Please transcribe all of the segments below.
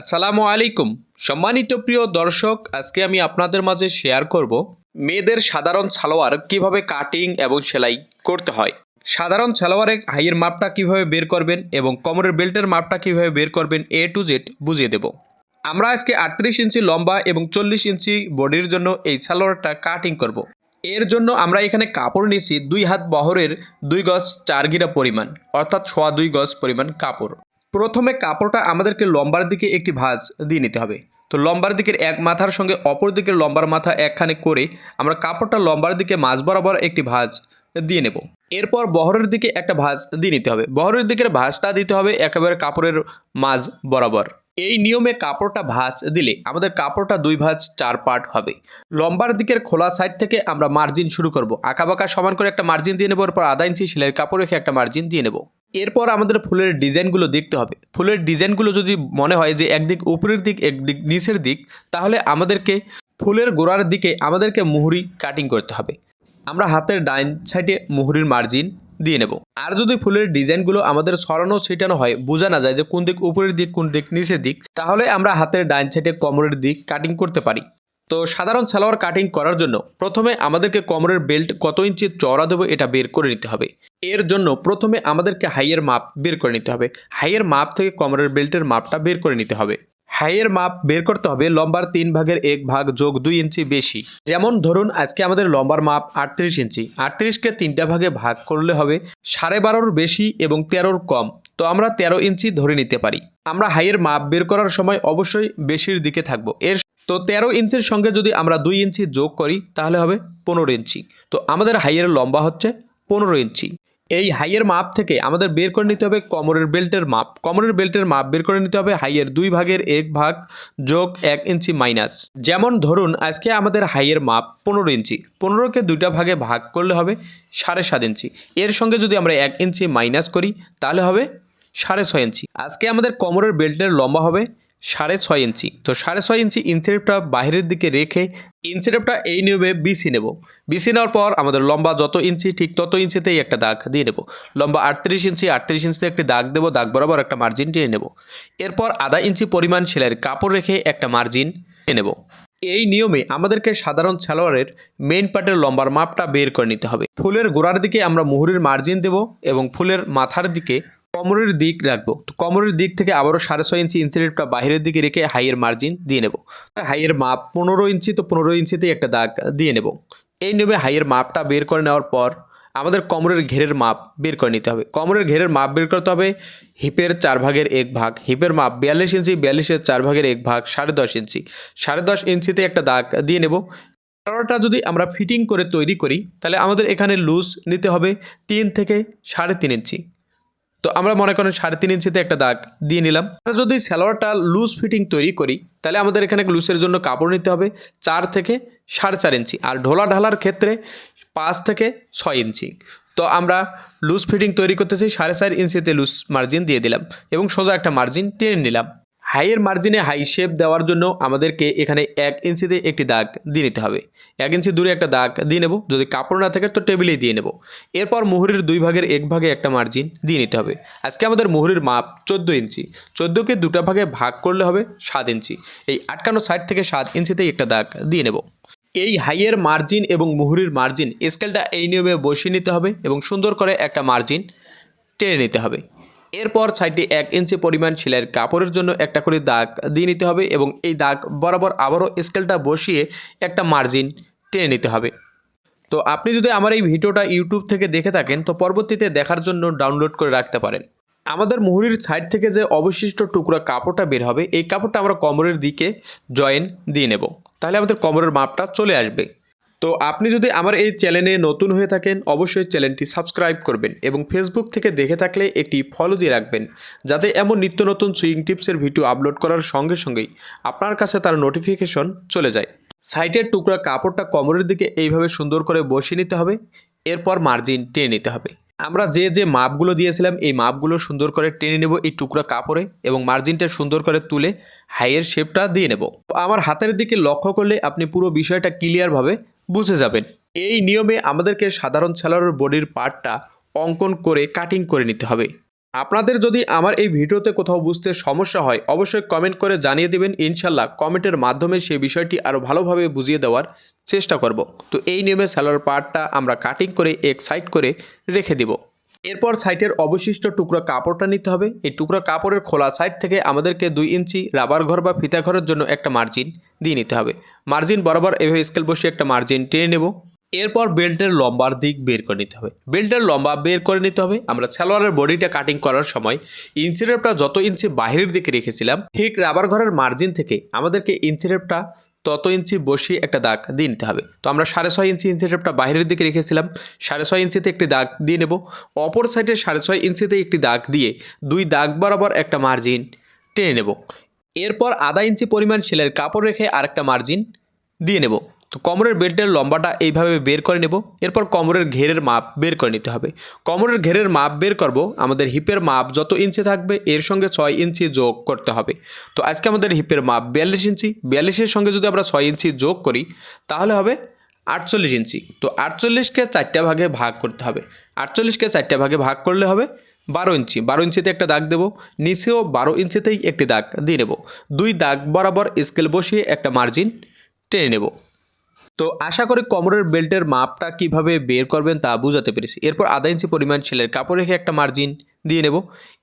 আসসালামু আলাইকুম। সম্মানিত প্রিয় দর্শক, আজকে আমি আপনাদের মাঝে শেয়ার করব মেয়েদের সাধারণ সালোয়ার কীভাবে কাটিং এবং সেলাই করতে হয়। সাধারণ সালোয়ারে হাইয়ের মাপটা কীভাবে বের করবেন এবং কোমরের বেল্টের মাপটা কীভাবে বের করবেন এ টু জেড বুঝিয়ে দেব। আমরা আজকে আটত্রিশ ইঞ্চি লম্বা এবং চল্লিশ ইঞ্চি বডির জন্য এই সালোয়ারটা কাটিং করব। এর জন্য আমরা এখানে কাপড় নিয়েছি দুই হাত বহরের দুই গজ চার গিরা পরিমাণ, অর্থাৎ সোয়া দুই গজ পরিমাণ কাপড়। প্রথমে কাপড়টা আমাদেরকে লম্বার দিকে একটি ভাঁজ দিয়ে নিতে হবে। তো লম্বার দিকের এক মাথার সঙ্গে অপর দিকের লম্বার মাথা একখানে করে আমরা কাপড়টা লম্বার দিকে মাঝ বরাবর একটি ভাঁজ দিয়ে নেব। এরপর বহরের দিকে একটা ভাঁজ দিয়ে নিতে হবে। বহরের দিকের ভাঁজটা দিতে হবে একেবারে কাপড়ের মাঝ বরাবর। এই নিয়মে কাপড়টা ভাঁজ দিলে আমাদের কাপড়টা দুই ভাঁজ চার পার্ট হবে। লম্বার দিকের খোলা সাইড থেকে আমরা মার্জিন শুরু করব। আঁকাবাঁকা সমান করে একটা মার্জিন দিয়ে নেব, এরপর আধা ইঞ্চি সেলাইয়ের কাপড় রেখে একটা মার্জিন দিয়ে নেব। এরপর আমাদের ফুলের ডিজাইনগুলো দেখতে হবে। ফুলের ডিজাইনগুলো যদি মনে হয় যে একদিক উপরের দিক, একদিক নিচের দিক, তাহলে আমাদেরকে ফুলের গোড়ার দিকে আমাদেরকে মুহুরি কাটিং করতে হবে। আমরা হাতের ডাইন সাইডে মুহুরির মার্জিন দিয়ে নেব। আর যদি ফুলের ডিজাইনগুলো আমাদের সরানো ছিটানো হয়, বোঝা না যায় যে কোন দিক উপরের দিক, কোন দিক নিচের দিক, তাহলে আমরা হাতের ডাইন সাইডে কোমরের দিক কাটিং করতে পারি। তো সাধারণ সালোয়ার কাটিং করার জন্য প্রথমে আমাদেরকে কোমরের বেল্ট কত ইঞ্চি চওড়া দেবো এটা বের করে নিতে হবে। এর জন্য প্রথমে আমাদেরকে হাইয়ের মাপ বের করে নিতে হবে। হাইয়ের মাপ থেকে কোমরের বেল্টের মাপটা বের করে নিতে হবে। হাইয়ের মাপ বের করতে হবে লম্বার তিন ভাগের এক ভাগ যোগ দুই ইঞ্চি বেশি। যেমন ধরুন আজকে আমাদের লম্বার মাপ আটত্রিশ ইঞ্চি। আটত্রিশকে তিনটা ভাগে ভাগ করলে হবে সাড়ে বারোর বেশি এবং তেরোর কম। তো আমরা তেরো ইঞ্চি ধরে নিতে পারি। আমরা হাইয়ের মাপ বের করার সময় অবশ্যই বেশির দিকে থাকব। এর তো তেরো ইঞ্চির সঙ্গে যদি আমরা দুই ইঞ্চি যোগ করি, তাহলে হবে পনেরো ইঞ্চি। তো আমাদের হাইয়ের লম্বা হচ্ছে পনেরো ইঞ্চি। এই হাইয়ের মাপ থেকে আমাদের বের করে নিতে হবে কোমরের বেল্টের মাপ। কোমরের বেল্টের মাপ বের করে নিতে হবে হাইয়ের দুই ভাগের এক ভাগ যোগ এক ইঞ্চি মাইনাস। যেমন ধরুন, আজকে আমাদের হাইয়ের মাপ পনেরো ইঞ্চি। পনেরোকে দুইটা ভাগে ভাগ করলে হবে সাড়ে সাত ইঞ্চি। এর সঙ্গে যদি আমরা এক ইঞ্চি মাইনাস করি, তাহলে হবে সাড়ে ছয় ইঞ্চি। আজকে আমাদের কোমরের বেল্টের লম্বা হবে সাড়ে ছয় ইঞ্চি। তো সাড়ে ছয় ইঞ্চি ইনসেরেপটা বাইরের দিকে রেখে ইনসেরেপটা এই নিয়মে বিসি নেব। বিসি নেওয়ার পর আমাদের লম্বা যত ইঞ্চি, ঠিক তত ইঞ্চিতেই একটা দাগ দিয়ে নেব। লম্বা আটত্রিশ ইঞ্চি, আটত্রিশ ইঞ্চিতে একটি দাগ দেবো, দাগ বরাবর একটা মার্জিন টেনে নেব। এরপর আধা ইঞ্চি পরিমাণ সেলাইয়ের কাপড় রেখে একটা মার্জিন টেনে নেব। এই নিয়মে আমাদেরকে সাধারণ সালোয়ারের মেইন পার্টের লম্বার মাপটা বের করে নিতে হবে। ফুলের গোড়ার দিকে আমরা মুহুরির মার্জিন দেব এবং ফুলের মাথার দিকে কোমরের দিক রাখব। তো কোমরের দিক থেকে আবারও সাড়ে ছয় ইঞ্চি ইঞ্চিটা বাইরের দিকে রেখে হাইয়ের মার্জিন দিয়ে নেব। হাইয়ের মাপ পনেরো ইঞ্চি, তো পনেরো ইঞ্চিতেই একটা দাগ দিয়ে নেব। এই নিয়মে হাইয়ের মাপটা বের করে নেওয়ার পর আমাদের কোমরের ঘেরের মাপ বের করে নিতে হবে। কোমরের ঘেরের মাপ বের করতে হবে হিপের চার ভাগের এক ভাগ, হিপের মাপ বিয়াল্লিশ ইঞ্চি, বিয়াল্লিশের চার ভাগের এক ভাগ, সাড়ে দশ ইঞ্চি। সাড়ে দশ ইঞ্চিতে একটা দাগ দিয়ে নেব। সালোয়ারটা যদি আমরা ফিটিং করে তৈরি করি, তাহলে আমাদের এখানে লুজ নিতে হবে তিন থেকে সাড়ে তিন ইঞ্চি। তো আমরা মনে করেন সাড়ে তিন ইঞ্চিতে একটা দাগ দিয়ে নিলাম। আমরা যদি সালোয়ারটা লুজ ফিটিং তৈরি করি, তাহলে আমাদের এখানে লুজের জন্য কাপড় নিতে হবে চার থেকে সাড়ে চার ইঞ্চি আর ঢোলা ঢালার ক্ষেত্রে পাঁচ থেকে ছয় ইঞ্চি। তো আমরা লুজ ফিটিং তৈরি করতেছি, সাড়ে চার ইঞ্চিতে লুজ মার্জিন দিয়ে দিলাম এবং সোজা একটা মার্জিন টেনে নিলাম। হাইয়ের মার্জিনে হাই শেপ দেওয়ার জন্য আমাদেরকে এখানে এক ইঞ্চিতে একটি দাগ দিয়ে নিতে হবে। এক ইঞ্চি দূরে একটা দাগ দিয়ে নেব। যদি কাপড় না থাকে তো টেবিলেই দিয়ে নেব। এরপর মুহুরির দুই ভাগের এক ভাগে একটা মার্জিন দিয়ে নিতে হবে। আজকে আমাদের মুহুরির মাপ চোদ্দ ইঞ্চি। চোদ্দোকে দুটা ভাগে ভাগ করলে হবে সাত ইঞ্চি। এই আটকানো সাইড থেকে সাত ইঞ্চিতেই একটা দাগ দিয়ে নেব। এই হাইয়ের মার্জিন এবং মুহুরির মার্জিন স্কেলটা এই নিয়মে বসিয়ে নিতে হবে এবং সুন্দর করে একটা মার্জিন টেনে নিতে হবে। এরপর সাইডে এক ইঞ্চি পরিমাণ সেলাইয়ের কাপড়ের জন্য একটা করে দাগ দিয়ে নিতে হবে এবং এই দাগ বরাবর আবারও স্কেলটা বসিয়ে একটা মার্জিন টেনে নিতে হবে। তো আপনি যদি আমার এই ভিডিওটা ইউটিউব থেকে দেখে থাকেন, তো পরবর্তীতে দেখার জন্য ডাউনলোড করে রাখতে পারেন। আমাদের মুহুরির সাইড থেকে যে অবশিষ্ট টুকরা কাপড়টা বের হবে, এই কাপড়টা আমরা কোমরের দিকে জয়েন দিয়ে নেব। তাহলে আমাদের কোমরের মাপটা চলে আসবে। তো আপনি যদি আমার এই চ্যানেলে নতুন হয়ে থাকেন, অবশ্যই চ্যানেলটি সাবস্ক্রাইব করবেন এবং ফেসবুক থেকে দেখে থাকলে একটি ফলো দিয়ে রাখবেন, যাতে এমন নিত্য নতুন সুইং টিপসের ভিডিও আপলোড করার সঙ্গে সঙ্গেই আপনার কাছে তার নোটিফিকেশন চলে যায়। সাইডের টুকরা কাপড়টা কোমরের দিকে এইভাবে সুন্দর করে বসিয়ে নিতে হবে, এরপর মার্জিন টেনে নিতে হবে। আমরা যে যে মাপগুলো দিয়েছিলাম, এই মাপগুলো সুন্দর করে টেনে নেব এই টুকরা কাপড়ে এবং মার্জিনটা সুন্দর করে তুলে হাইয়ের শেপটা দিয়ে নেব। আমার হাতের দিকে লক্ষ্য করলে আপনি পুরো বিষয়টা ক্লিয়ারভাবে বুঝে যাবেন। এই নিয়মে আমাদেরকে সাধারণ সালোয়ারের বডির পার্টটা অঙ্কন করে কাটিং করে নিতে হবে। আপনাদের যদি আমার এই ভিডিওতে কোথাও বুঝতে সমস্যা হয়, অবশ্যই কমেন্ট করে জানিয়ে দেবেন। ইনশাল্লাহ কমেন্টের মাধ্যমে সেই বিষয়টি আরও ভালোভাবে বুঝিয়ে দেওয়ার চেষ্টা করব। তো এই নিয়মে স্যালোর পার্টটা আমরা কাটিং করে এক সাইড করে রেখে দিব। এরপর সাইটের অবশিষ্ট টুকরো কাপড়টা নিতে হবে। এই টুকরো কাপড়ের খোলা সাইড থেকে আমাদেরকে দুই ইঞ্চি রাবার ঘর বা ফিতা ঘরের জন্য একটা মার্জিন দিয়ে নিতে হবে। মার্জিন বরাবর এভাবে স্কেল বসিয়ে একটা মার্জিন টেনে নেব। এরপর বেল্টের লম্বার দিক বের করে নিতে হবে। বেল্টের লম্বা বের করে নিতে হবে। আমরা সালোয়ারের বডিটা কাটিং করার সময় ইঞ্চি রেপটা যত ইঞ্চি বাহিরের দিকে রেখেছিলাম, ঠিক রাবার ঘরের মার্জিন থেকে আমাদেরকে ইঞ্চি রেপটা তত ইঞ্চি বসিয়ে একটা দাগ দিয়ে নিতে হবে। তো আমরা সাড়ে ছয় ইঞ্চি ইঞ্চি রেপটা বাইরের দিকে রেখেছিলাম। সাড়ে ছয় ইঞ্চিতে একটি দাগ দিয়ে নেব। অপর সাইডে সাড়ে ছয় ইঞ্চিতে একটি দাগ দিয়ে দুই দাগ বরাবর একটা মার্জিন টেনে নেব। এরপর আধা ইঞ্চি পরিমাণ সেলের কাপড় রেখে আরেকটা মার্জিন দিয়ে নেব। তো কোমরের বেল্টের লম্বাটা এইভাবে বের করে নেব। এরপর কোমরের ঘেরের মাপ বের করে নিতে হবে। কোমরের ঘেরের মাপ বের করব। আমাদের হিপের মাপ যত ইঞ্চি থাকবে, এর সঙ্গে ছয় ইঞ্চি যোগ করতে হবে। তো আজকে আমাদের হিপের মাপ বিয়াল্লিশ ইঞ্চি। বিয়াল্লিশের সঙ্গে যদি আমরা ছয় ইঞ্চি যোগ করি, তাহলে হবে আটচল্লিশ ইঞ্চি। তো আটচল্লিশকে চারটা ভাগে ভাগ করতে হবে। আটচল্লিশকে চারটা ভাগে ভাগ করলে হবে বারো ইঞ্চি। বারো ইঞ্চিতে একটা দাগ দেবো। নিচেও বারো ইঞ্চিতেই একটি দাগ দিয়ে নেব। দুই দাগ বরাবর স্কেল বসিয়ে একটা মার্জিন টেনে নেব। তো আশা করি কোমরের বেল্টের মাপটা কীভাবে বের করবেন তা বুঝাতে পেরেছি। এরপর আধা ইঞ্চি পরিমাণ ছেলের কাপড় রেখে একটা মার্জিন দিয়ে নেব।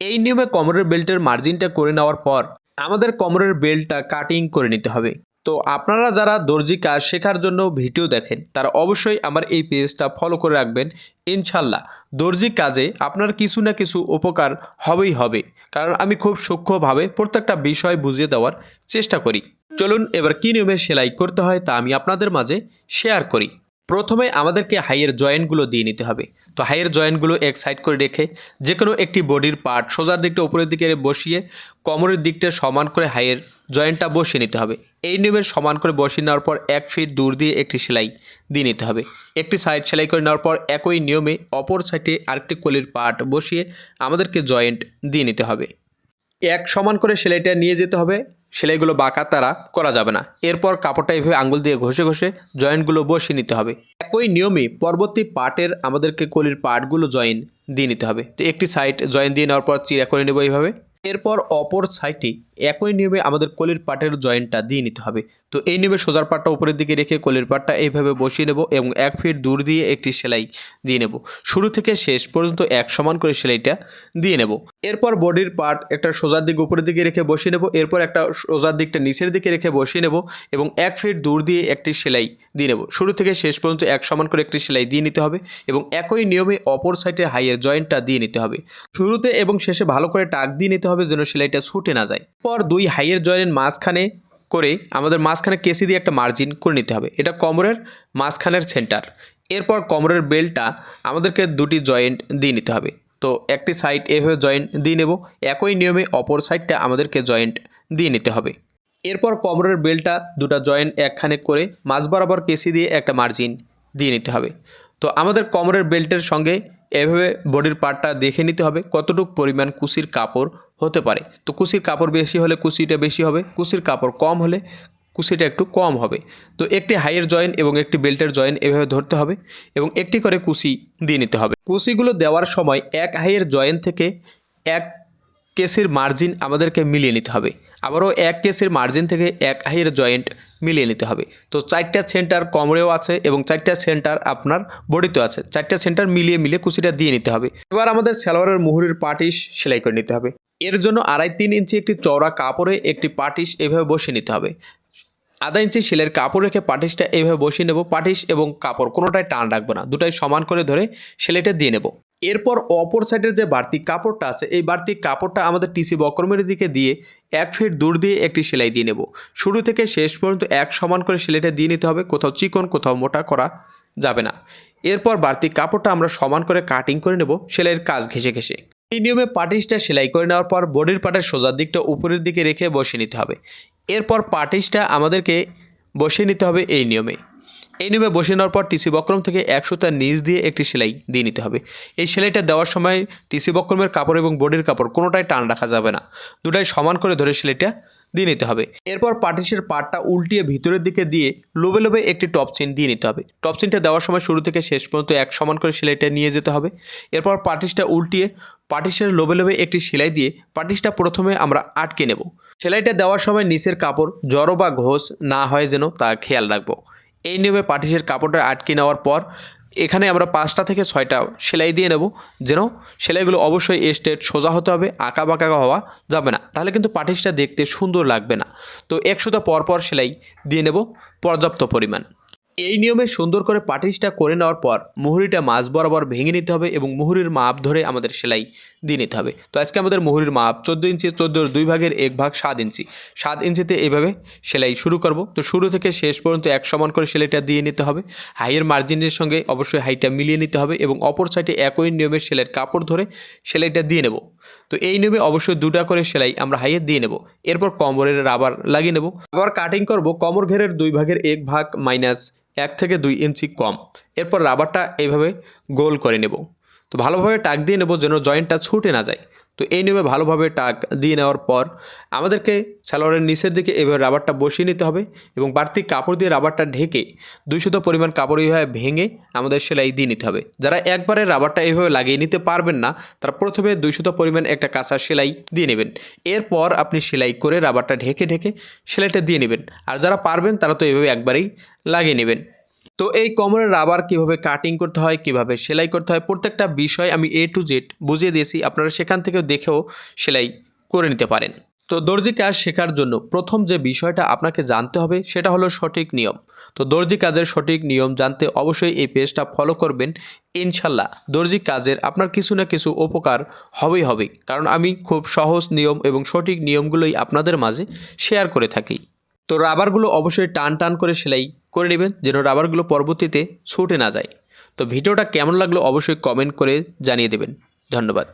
এই নিয়মে কোমরের বেল্টের মার্জিনটা করে নেওয়ার পর আমাদের কোমরের বেল্টটা কাটিং করে নিতে হবে। তো আপনারা যারা দর্জি কাজ শেখার জন্য ভিডিও দেখেন, তারা অবশ্যই আমার এই পেজটা ফলো করে রাখবেন। ইনশাল্লাহ দর্জি কাজে আপনার কিছু না কিছু উপকার হবেই হবে। কারণ আমি খুব সূক্ষ্মভাবে প্রত্যেকটা বিষয় বুঝিয়ে দেওয়ার চেষ্টা করি। চলুন এবার কী নিয়মে সেলাই করতে হয় তা আমি আপনাদের মাঝে শেয়ার করি। প্রথমে আমাদেরকে হাইয়ের জয়েন্টগুলো দিয়ে নিতে হবে। তো হাইয়ের জয়েন্টগুলো এক সাইড করে রেখে যে কোনো একটি বডির পার্ট সোজার দিকটা উপরের দিকে বসিয়ে কোমরের দিকটা সমান করে হাইয়ের জয়েন্টটা বসিয়ে নিতে হবে। এই নিয়মে সমান করে বসিয়ে নেওয়ার পর এক ফিট দূর দিয়ে একটি সেলাই দিয়ে নিতে হবে। একটি সাইড সেলাই করে নেওয়ার পর একই নিয়মে অপর সাইডে আরেকটি কলির পার্ট বসিয়ে আমাদেরকে জয়েন্ট দিয়ে নিতে হবে। এক সমান করে সেলাইটা নিয়ে যেতে হবে। সেলাইগুলো বাঁকা তারা করা যাবে না। এরপর কাপড়টা এভাবে আঙুল দিয়ে ঘষে ঘষে জয়েন্টগুলো বসিয়ে নিতে হবে। একই নিয়মে পরবর্তী পার্টের আমাদেরকে কলির পার্টগুলো জয়েন দিয়ে নিতে হবে। তো একটি সাইড জয়েন দিয়ে নেওয়ার পর চিরা করে নেব এইভাবে। এরপর অপর সাইডে একই নিয়মে আমাদের কলির পাটের জয়েন্টটা দিয়ে নিতে হবে। তো এই নিয়মে সোজার পাটটা উপরের দিকে রেখে কলির পাটটা এইভাবে বসিয়ে নেব এবং এক ফিট দূর দিয়ে একটি সেলাই দিয়ে নেব। শুরু থেকে শেষ পর্যন্ত এক সমান করে সেলাইটা দিয়ে নেব। এরপর বডির পার্ট একটা সোজার দিক উপরের দিকে রেখে বসিয়ে নেব। এরপর একটা সোজার দিকটা নিচের দিকে রেখে বসিয়ে নেব এবং এক ফিট দূর দিয়ে একটি সেলাই দিয়ে নেব। শুরু থেকে শেষ পর্যন্ত এক সমান করে একটি সেলাই দিয়ে নিতে হবে এবং একই নিয়মে অপর সাইডে হাইয়ের জয়েন্টটা দিয়ে নিতে হবে। শুরুতে এবং শেষে ভালো করে টাক দিয়ে নিতে হবে। যেন সেলাইটা ছুটে না যায়। পর দুই হাইয়ের জয়েন্টের মাঝখানে করে আমাদের মাঝখানে কেসি দিয়ে একটা মার্জিন করে নিতে হবে। এটা কোমরের মাঝখানের সেন্টার এরপর কোমরের বেল্টটা আমাদেরকে দুটি জয়েন্ট দিয়ে নিতে হবে। তো একটি সাইড এভাবে জয়েন্ট দিয়ে নেব। একই নিয়মে অপর সাইডটা আমাদেরকে জয়েন্ট দিয়ে নিতে হবে। এরপর কোমরের বেল্টটা দুটো জয়েন্ট একখানে করে মাঝ বরাবর কেসি দিয়ে একটা মার্জিন দিয়ে নিতে হবে। তো আমাদের কোমরের বেল্টের সঙ্গে এভাবে বডির পার্টটা দেখে নিতে হবে কতটুকু পরিমাণ কুসির কাপড় হতে পারে। তো কুসির কাপড় বেশি হলে কুসিটা বেশি হবে কুসির কাপড় কম হলে কুসিটা একটু কম হবে। তো একটি হাইয়ের জয়েন এবং একটি বেল্টের জয়েন এভাবে ধরতে হবে এবং একটি করে কুসি দিয়ে নিতে হবে। কুসিগুলো দেওয়ার সময় এক হাইয়ের জয়েন থেকে এক কেসের মার্জিন আমাদেরকে মিলিয়ে নিতে হবে। আবারও এক কেসের মার্জিন থেকে এক হাইয়ের জয়েন্ট মিলিয়ে নিতে হবে। তো চারটা সেন্টার কমরেও আছে এবং চারটা সেন্টার আপনার বডিতেও আছে। চারটা সেন্টার মিলিয়ে মিলিয়ে কুচিটা দিয়ে নিতে হবে। এবার আমাদের সালোয়ারের মুহুরির পাটিস সেলাই করে নিতে হবে। এর জন্য আড়াই তিন ইঞ্চি একটি চওড়া কাপড়ে একটি পাটিস এভাবে বসিয়ে নিতে হবে। আধা ইঞ্চি সেলের কাপড় রেখে পাটিসটা এইভাবে বসিয়ে নেব। পাটিস এবং কাপড় কোনোটাই টান রাখব না। দুটাই সমান করে ধরে সেলাইটা দিয়ে নেব। এরপর অপর সাইডের যে বাড়তি কাপড়টা আছে, এই বাড়তি কাপড়টা আমাদের টিসি বক্রমের দিকে দিয়ে এক ফিট দূর দিয়ে একটি সেলাই দিয়ে নেব। শুরু থেকে শেষ পর্যন্ত এক সমান করে সেলাইটা দিয়ে নিতে হবে, কোথাও চিকন, কোথাও মোটা করা যাবে না। এরপর বাড়তি কাপড়টা আমরা সমান করে কাটিং করে নেব, সেলাইয়ের কাজ ঘেসে ঘেসে এই নিয়মে পাটিসটা সেলাই করে নেওয়ার পর বডির পাটের সোজার দিকটা উপরের দিকে রেখে বসিয়ে নিতে হবে। এরপর পাটিসটা আমাদেরকে বসিয়ে নিতে হবে এই নিয়মে। এই নিয়মে বসিয়ে নেওয়ার পর টিসি বক্রম থেকে এক সুতার নিচ দিয়ে একটি সেলাই দিয়ে নিতে হবে। এই সেলাইটা দেওয়ার সময় টিসি বক্রমের কাপড় এবং বডির কাপড় কোনোটাই টান রাখা যাবে না। দুটাই সমান করে ধরে সেলাইটা দিয়ে নিতে হবে। এরপর পাটিসের পাটটা উল্টিয়ে ভিতরের দিকে দিয়ে লোবে লোবে একটি টপ চেন দিয়ে নিতে হবে। টপ চেনটা দেওয়ার সময় শুরু থেকে শেষ পর্যন্ত এক সমান করে সেলাইটা নিয়ে যেতে হবে। এরপর পাটিসটা উল্টিয়ে পাটিসের লোবে লোবে একটি সেলাই দিয়ে পাটিসটা প্রথমে আমরা আটকে নেব। সেলাইটা দেওয়ার সময় নিচের কাপড় জড়ো বা ঘোষ না হয় যেন তা খেয়াল রাখব। এই নিয়মে পাটিসের কাপড়টা আটকে নেওয়ার পর এখানে আমরা পাঁচটা থেকে ছয়টা সেলাই দিয়ে নেব, যেন সেলাইগুলো অবশ্যই এস্টেট সোজা হতে হবে আঁকা বাঁকা হওয়া যাবে না। তাহলে কিন্তু পাটিসটা দেখতে সুন্দর লাগবে না। তো একশোটা পরপর সেলাই দিয়ে নেব, পর্যাপ্ত পরিমাণ। এই নিয়মে সুন্দর করে পাটিসটা করে নেওয়ার পর মুহুরিটা মাছ বরাবর ভেঙে নিতে হবে এবং মুহুরির মাপ ধরে আমাদের সেলাই দিয়ে নিতে হবে। তো আজকে আমাদের মুহুরির মাপ চোদ্দ ইঞ্চি চোদ্দোর দুই ভাগের এক ভাগ সাত ইঞ্চি। সাত ইঞ্চিতে এভাবে সেলাই শুরু করব। তো শুরু থেকে শেষ পর্যন্ত এক সমান করে সেলাইটা দিয়ে নিতে হবে। হাইয়ের মার্জিনের সঙ্গে অবশ্যই হাইটা মিলিয়ে নিতে হবে এবং অপর সাইডে একই নিয়মের সেলাইয়ের কাপড় ধরে সেলাইটা দিয়ে নেব। তো এই নিয়মে অবশ্যই দুটা করে সেলাই আমরা হাইয়ে দিয়ে নেব। এরপর কোমরের রাবার লাগিয়ে নেব। আবার কাটিং করব কমর ঘেরের দুই ভাগের এক ভাগ মাইনাস এক থেকে দুই ইঞ্চি কম। এরপর রাবারটা এইভাবে গোল করে নেব। তো ভালোভাবে টাক দিয়ে নেব যেন জয়েন্টটা ছুটে না যায়। তো এই নিয়মে ভালোভাবে টাক দিয়ে নেওয়ার পর আমাদেরকে সালোয়ারের নিচের দিকে এভাবে রাবারটা বসিয়ে নিতে হবে এবং বাড়তি কাপড় দিয়ে রাবারটা ঢেকে দুইশত পরিমাণ কাপড় এইভাবে ভেঙে আমাদের সেলাই দিয়ে নিতে হবে। যারা একবারে রাবারটা এইভাবে লাগিয়ে নিতে পারবেন না, তারা প্রথমে দুইশত পরিমাণ একটা কাঁচা সেলাই দিয়ে নেবেন। এরপর আপনি সেলাই করে রাবারটা ঢেকে ঢেকে সেলাইটা দিয়ে নেবেন। আর যারা পারবেন তারা তো এইভাবে একবারেই লাগিয়ে নেবেন। তো এই কোমরের রাবার কীভাবে কাটিং করতে হয়, কীভাবে সেলাই করতে হয়, প্রত্যেকটা বিষয় আমি এ টু জেড বুঝিয়ে দিয়েছি। আপনারা সেখান থেকে দেখেও সেলাই করে নিতে পারেন। তো দর্জি কাজ শেখার জন্য প্রথম যে বিষয়টা আপনাকে জানতে হবে, সেটা হলো সঠিক নিয়ম। তো দর্জি কাজের সঠিক নিয়ম জানতে অবশ্যই এই পেজটা ফলো করবেন। ইনশাল্লাহ দর্জি কাজের আপনার কিছু না কিছু উপকার হবেই হবে। কারণ আমি খুব সহজ নিয়ম এবং সঠিক নিয়মগুলোই আপনাদের মাঝে শেয়ার করে থাকি। তো রাবারগুলো অবশ্যই টান টান করে সেলাই করে নেবেন, যেন রাবারগুলো পরবর্তীতে ছুটে না যায়। তো ভিডিওটা কেমন লাগল অবশ্যই কমেন্ট করে জানিয়ে দেবেন। ধন্যবাদ।